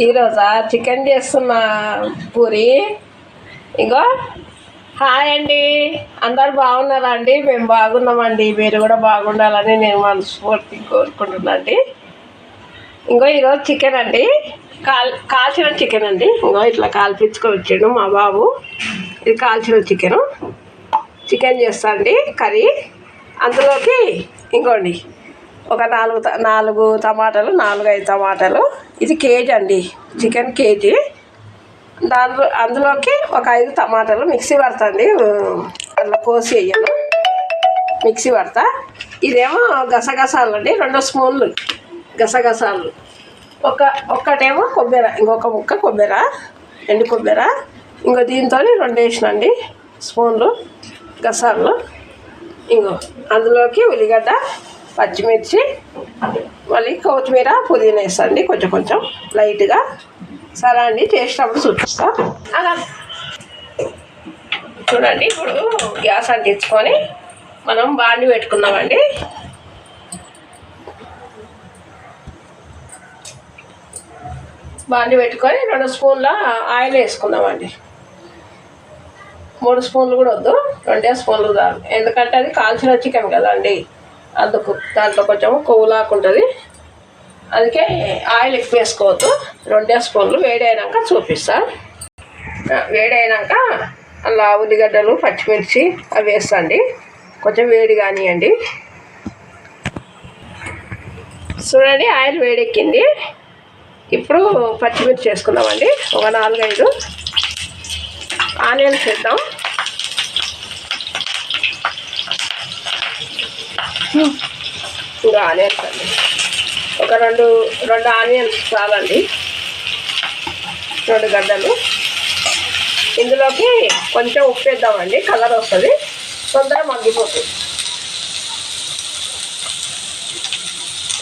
ఈరోజా chicken చేస్తున్నా పూరి. ఇంకో hi అండి. అందరు బాగున్నారా అండి? మేము బాగున్నామండి. మీరు కూడా బాగుండాలని నేను మనస్ఫూర్తి కోరుకుంటున్నా అండి ఇంకో ఈరోజు చికెన్ అండి. కాల్ కాల్చిన చికెన్ అండి. ఇంకో ఇట్లా కాల్పించుకొచ్చాడు మా బాబు. ఇది కాల్చిన చికెను. చికెన్ చేస్తా అండి కర్రీ. అందులోకి ఇంకోండి. ఒక నాలుగు నాలుగు టమాటాలు నాలుగు ఐదు టమాటాలు. ఇది కేజీ అండి. Chicken KG. దాంట్లో అందులోకి ఒక ఐదు టమాటాలు మిక్సీ పడుతుంది అట్లా కోసి వేయను. మిక్సీ పడతా. ఇదేమో గసగసాలు అండి. రెండు స్పూన్లు గసగసాలు. ఒక ఒక్కటేమో కొబ్బెర ఇంకొక ముక్క కొబ్బరి ఎండు కొబ్బరి. ఇంకో దీంతో రెండు వేసినండి స్పూన్లు గసాలు. ఇంకో అందులోకి ఉల్లిగడ్డ పచ్చిమిర్చి మళ్ళీ కొత్తిమీర పుదీనా వేసండి. కొంచెం కొంచెం లైట్గా. సరే అండి చేసినప్పుడు చూపిస్తా. అలా. చూడండి ఇప్పుడు గ్యాస్ అంటించుకొని మనం బాండి పెట్టుకున్నామండి. బాండి పెట్టుకొని రెండు స్పూన్ల ఆయిల్ వేసుకున్నామండి మూడు స్పూన్లు కూడా వద్దు రెండే స్పూన్లు కాదు ఎందుకంటే అది కాల్చిన చికెన్ కదండి. అందుకు దాంట్లో కొంచెం కొవ్వు ఉంటుంది. అందుకే ఆయిల్ ఎక్కువ వేసుకోవద్దు. రెండే స్పూన్లు వేడి అయినాక చూపిస్తా. వేడి అయినాక అలా ఉల్లిగడ్డలు పచ్చిమిర్చి అవి వేస్తండి కొంచెం వేడి కానివ్వండి చూడండి ఆయిల్ వేడెక్కింది. ఇప్పుడు పచ్చిమిర్చి వేసుకుందామండి. ఒక నాలుగైదు. ఆనియన్స్ వేద్దాం. ఇంకా ఆనియన్స్ అండి. ఒక రెండు రెండు ఆనియన్స్ చాలండి. రెండు గడ్డలు. ఇందులోకి కొంచెం ఉప్పు వేద్దామండి. కలర్ వస్తుంది. తొందరగా మగ్గిపోతుంది.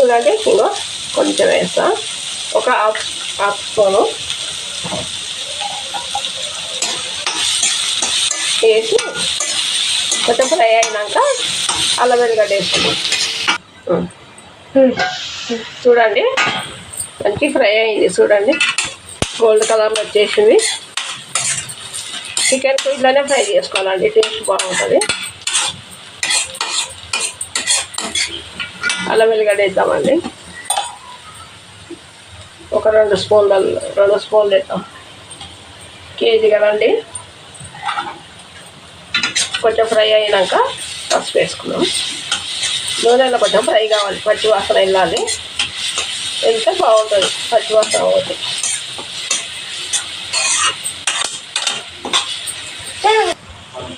చూడండి ఇంకో కొంచెం వేస్తాం. ఒక హాఫ్ హాఫ్ స్పూను వేసి కొంచెం ఫ్రై అయినాక అల్లం వెల్లిగడ్డ వేసుకుందాం. చూడండి మంచి ఫ్రై అయింది చూడండి. గోల్డ్ కలర్లో వచ్చేసింది. చికెన్ ఇట్లానే ఫ్రై చేసుకోవాలండి టేస్ట్ బాగుంటుంది. అల్లం వెల్లిగడ్డ వేద్దామండి. ఒక రెండు స్పూన్ల రెండు స్పూన్లు వేద్దాం. కేజీ కదండి? కొంచెం ఫ్రై అయినాక పసుపు వేసుకున్నాం. నూనెలో కొంచెం ఫ్రై కావాలి పచ్చి వాసన వెళ్ళాలి. వెళ్తే బాగుంటుంది పచ్చి వాసన అవుతుంది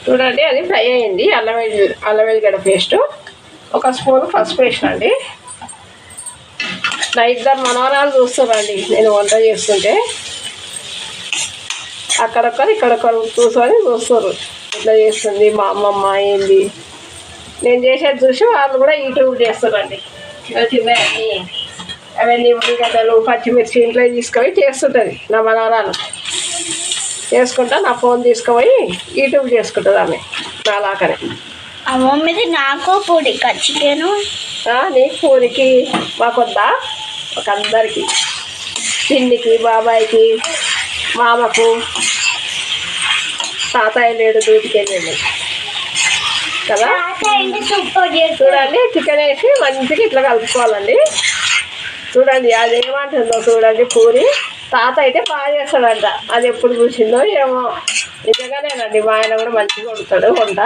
చూడండి అది ఫ్రై అయింది. అల్లం వెల్లి అల్లం వెల్లిగడ్డ పేస్ట్. ఒక స్పూన్ పసుపు వేసినండి. నా ఇద్దరు మనవరాలు చూస్తారండి నేను వంట చేస్తుంటే. అక్కడొక్కరు ఇక్కడొక్కరు చూసుకొని చూస్తారు. ఇట్లా చేస్తుంది మా అమ్మమ్మ ఏంది? నేను చేసేది చూసి వాళ్ళు కూడా యూట్యూబ్ చేస్తారండి. చిన్న అన్ని అవన్నీ ఉల్లిగడ్డలు పచ్చిమిర్చి ఇంట్లో తీసుకొని చేస్తుంటుంది నా మనవరాలు. చేసుకుంటా నా ఫోన్ తీసుకుపోయి యూట్యూబ్ చేసుకుంటుంది ఆమె నా లాకనే అమ్మమ్మది నాకు పూడి చికెను ఆ, నీ పూరికి మాకొద్దా? ఒక అందరికి పిన్నికి బాబాయ్కి మామకు. తాతయ్య లేడు డ్యూటీకి కదా? చూడండి చికెన్ వేసి మంచిగా ఇట్లా కలుపుకోవాలండి. చూడండి అది ఏమంటుందో చూడండి పూరి. తాత అయితే బాగా చేస్తాడంట. అది ఎప్పుడు చూసిందో ఏమో. నిజంగానేనండి మా ఆయన కూడా మంచిగా వండుతాడు వంట.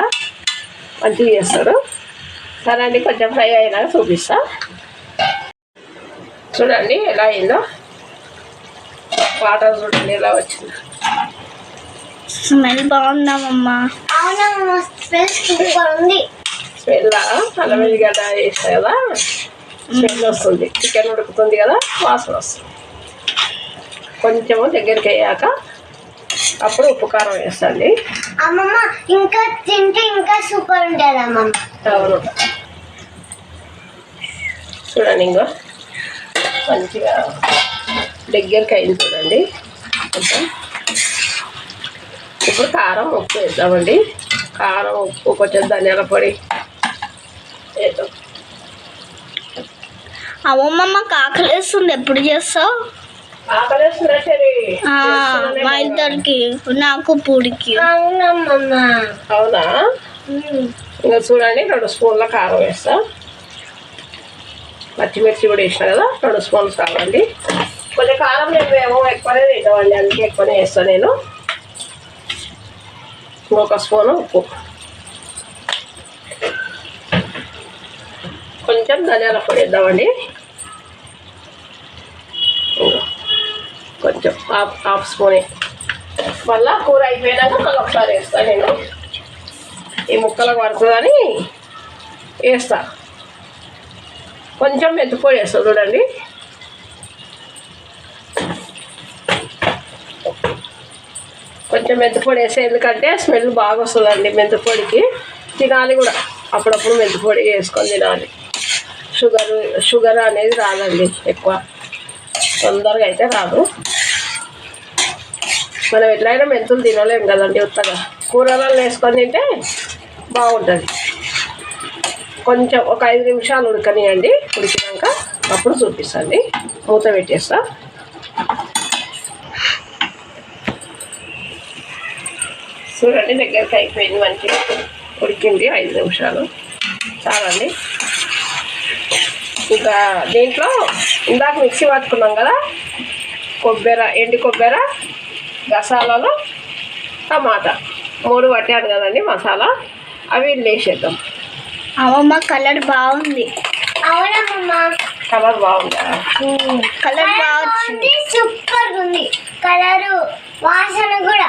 మంచిగా చేస్తాడు. సరే అండి కొంచెం ఫ్రై అయినాక చూపిస్తా. చూడండి ఎలా అయిందో. వాటర్ చూడండి ఎలా వచ్చిందో. స్మెల్ బాగుందామమ్మా అవునమ్మా స్మెల్ సూపర్ ఉంది. స్మెల్ అల్లం వెల్లిగడ్డ వేస్తా కదా? స్మెల్ వస్తుంది. చికెన్ ఉడుకుతుంది కదా వాసన వస్తుంది. కొంచెము దగ్గరికి అయ్యాక అప్పుడు ఉప్పు కారం వేస్తండి. అమ్మమ్మ ఇంకా తింటే ఇంకా సూపర్ ఉంటుంది అమ్మమ్మ. అవును. చూడండి ఇంకో. మంచిగా దగ్గరికి అయింది చూడండి. కొంచెం ఇప్పుడు కారం ఉప్పు వేద్దామండి. కారం ఉప్పు కొంచెం ధనియాల పొడి. వేద్దాం. అమ్మమ్మ కాకలేస్తుంది ఎప్పుడు చేస్తావు? మా ఇద్దరికి నాకు పూడికి. అవునా? ఇంకా చూడండి రెండు స్పూన్ల కారం వేస్తా. పచ్చిమిర్చి కూడా వేసిన కదా రెండు స్పూన్లు కావాలండి కొంచెం కారం నేను ఏమో ఎక్కువనే తింటామండి అందుకే ఎక్కువనే వేస్తాను నేను. ఒక స్పూను ఉప్పు కొంచెం ధనియాల పొడి వేద్దామండి కొంచెం హాఫ్ హాఫ్ స్పూనే మళ్ళీ కూర అయిపోయినాక మళ్ళీ ఒకసారి వేస్తాను నేను ఈ ముక్కలకు పడుతుందని వేస్తా కొంచెం మెంతిపొడి వేస్తా చూడండి కొంచెం మెంతిపొడి వేస్తే ఎందుకంటే స్మెల్ బాగా వస్తుందండి మెంతిపొడికి తినాలి కూడా. అప్పుడప్పుడు మెంతిపొడి వేసుకొని తినాలి. షుగర్ షుగర్ అనేది రాదండి ఎక్కువ. తొందరగా అయితే రాదు. మనం ఎట్లయినా మెంతులు తినలేం కదండి ఉత్తగా. కూరలో వేసుకొని తింటే బాగుంటుంది. కొంచెం ఒక ఐదు నిమిషాలు ఉడకనియండి. ఉడికినాక అప్పుడు చూపిస్తాండి. మూత పెట్టేస్తా. చూడండి దగ్గరికి అయిపోయింది మంచిగా. ఉడికింది ఐదు నిమిషాలు. చాలండి. ఇంకా దీంట్లో ఇందాక మిక్సీ పట్టుకున్నాం కదా? కొబ్బరి ఎండి కొబ్బరి గసాలలో టమాటా. మూడు పట్టాను కదండి మసాలా. అవి వేసేద్దాం. అమ్మమ్మ కలర్ బాగుంది. కలర్ బాగుందా? కలర్ బాగుంది సూపర్ ఉంది కలరు. వాసన కూడా.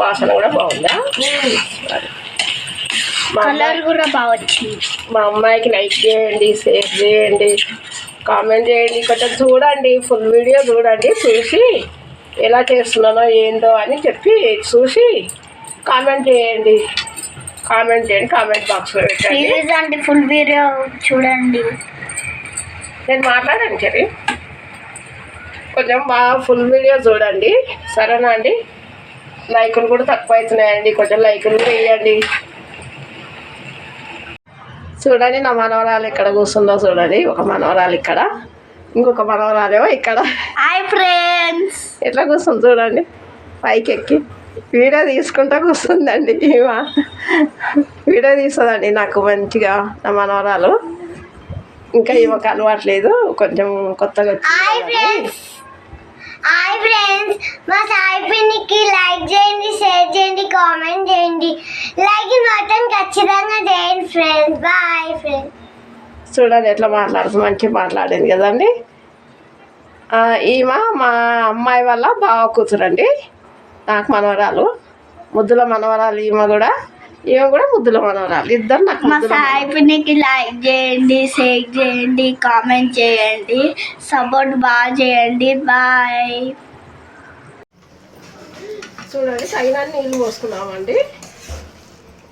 వాసన కూడా బాగుందా? సరే. కలర్ కూడా బాగా వచ్చింది మా అమ్మాయికి లైక్ చేయండి షేర్ చేయండి కామెంట్ చేయండి. కొంచెం చూడండి ఫుల్ వీడియో చూడండి చూసి ఎలా చేస్తున్నానో ఏందో అని చెప్పి చూసి కామెంట్ చేయండి. కామెంట్ చేయండి కామెంట్ బాక్స్లో పెట్టండి. ఫుల్ వీడియో చూడండి. నేను మాట్లాడాను చెరి కొంచెం బాగా ఫుల్ వీడియో చూడండి. సరేనా అండి? లైకులు కూడా తక్కువ అవుతున్నాయండి. కొంచెం లైకులు కూడా వేయండి చూడండి నా మనవరాలు ఇక్కడ కూర్చుందో చూడండి. ఒక మనవరాలు ఇక్కడ. ఇంకొక మనవరాలేమో ఇక్కడ. హాయ్ ఫ్రెండ్స్ ఎట్లా కూర్చుంది చూడండి. పైకి ఎక్కి. వీడియో తీసుకుంటా కూర్చుందండి ఈమె. వీడియో తీస్తుందండి నాకు మంచిగా నా మనవరాలు. ఇంకా ఈమెకు అలవాట్లేదు కొంచెం కొత్తగా వచ్చింది హాయ్ ఫ్రెండ్స్ మా సాయి పిన్నికి లైక్ చేయండి షేర్ చేయండి కామెంట్ చేయండి. లైక్ మొత్తం ఖచ్చితంగా చేయండి ఫ్రెండ్స్. Bye friends. చూడండి ఎట్లా మాట్లాడుతుంది మంచిగా మాట్లాడింది కదండి. ఈమె మా అమ్మాయి వల్ల బాగా కూతురండి. నాకు మనవరాలు ముద్దుల మనవరాలు ఈమె కూడా. ఈమె కూడా ముద్దుల మనవరాలు. ఇద్దరు నాకు మా ముద్దుల సాయి పిన్నికి లైక్ చేయండి షేర్ చేయండి కామెంట్ చేయండి సపోర్ట్ బాగా చేయండి బాయ్ చూడండి తగిన నీళ్ళు పోసుకున్నామండి.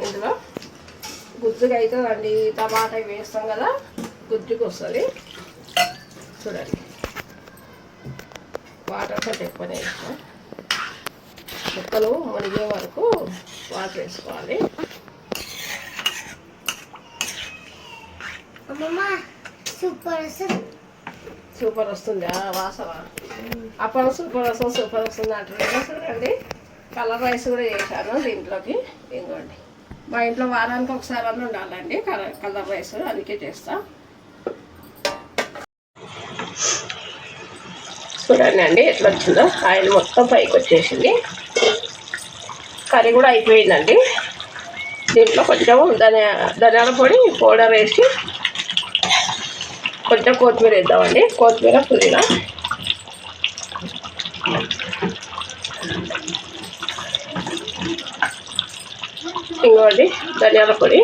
ఇందులో గుజ్జుగా అవుతుందండి టమాటా వేస్తాం కదా గుజ్జుకు వస్తుంది. చూడండి. వాటర్ కొంచెం ఎక్కువనే వేస్తాం. ముక్కలు మునిగే వరకు వాటర్ వేసుకోవాలి సూపర్ సూపర్ వస్తుంది? ఆ వాసన అప్పుడు సూపర్ వస్తుంది సూపర్ వస్తుంది అంటారు చూడండి కలర్ రైస్ కూడా చేశాను దీంట్లోకి. ఇదిగోండి. మా ఇంట్లో వారానికి ఒకసారి అన్న ఉండాలండి కలర్ కలర్ రైస్. అందుకే చేస్తా. చూడండి అండి ఎట్లా వచ్చిందో. ఆయిల్ మొత్తం పైకి వచ్చేసింది. కర్రీ కూడా అయిపోయిందండి. దీంట్లో కొంచెం ధనియా ధనియాల పొడి పౌడర్ వేసి కొంచెం కొత్తిమీర వేద్దామండి. కొత్తిమీర పుదీనా. ఇంకోండి ధనియాల పొడి.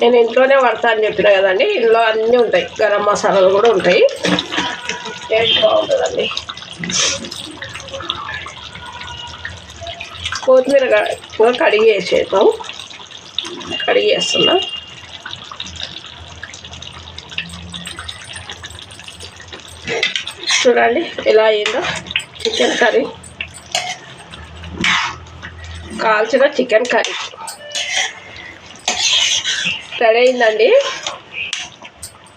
నేను ఇంట్లోనే పడతా అని చెప్పిన కదండి. ఇంట్లో అన్నీ ఉంటాయి. గరం మసాలాలు కూడా ఉంటాయి. టేస్ట్ బాగుంటుందండి. కొత్తిమీర కూడా కడిగి వేసేద్దాం. కడిగి వేస్తున్నా. చూడండి ఎలా అయిందో చికెన్ కర్రీ. కాల్చిన చికెన్ కర్రీ. రెడీ అయిందండి.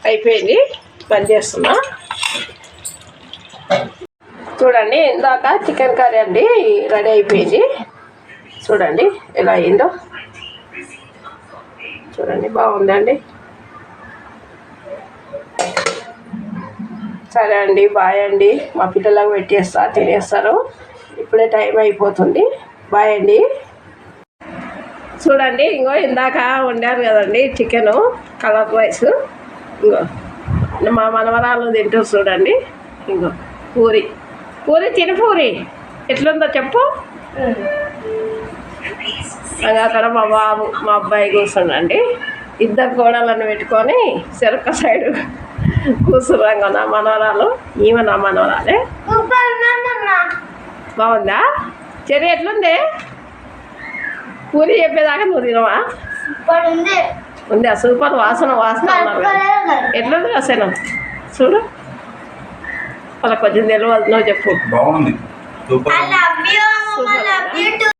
అయిపోయింది. బంద్ చేస్తున్నా. చూడండి ఇందాక చికెన్ కర్రీ అండి రెడీ అయిపోయింది. చూడండి ఎలా అయిందో. చూడండి బాగుందండి. సరే అండి బాయ్ అండి. మా పిల్లలకు పెట్టేస్తా తినేస్తారు. ఇప్పుడే టైం అయిపోతుంది. బాయ్ అండి. చూడండి ఇంకో ఇందాక వండారు కదండి చికెను కలర్ రైస్. ఇంకో మా మనవరాలు తింటూ చూడండి. ఇంకో పూరి. పూరి తిని పూరి. ఎట్లుందో చెప్పు. అక్కడ మా బాబు మా అబ్బాయి కూర్చుండండి ఇద్దరు కోడలను పెట్టుకొని చెరక సైడ్ కూర్చున్నాం కదా మనవరాలు. ఈమె నా మనవరాలే. బాగుందా? చెరి ఎట్లుంది? పూరి చెప్పేదాకా నువ్వు తినవా? సూపర్ ఉంది? ఉందా సూపర్ వాసన వాసన. ఎట్లుంది అసలు చూడు. వాళ్ళకి కొంచెం తెలియదు నువ్వు చెప్పు. బాగుంది. సూపర్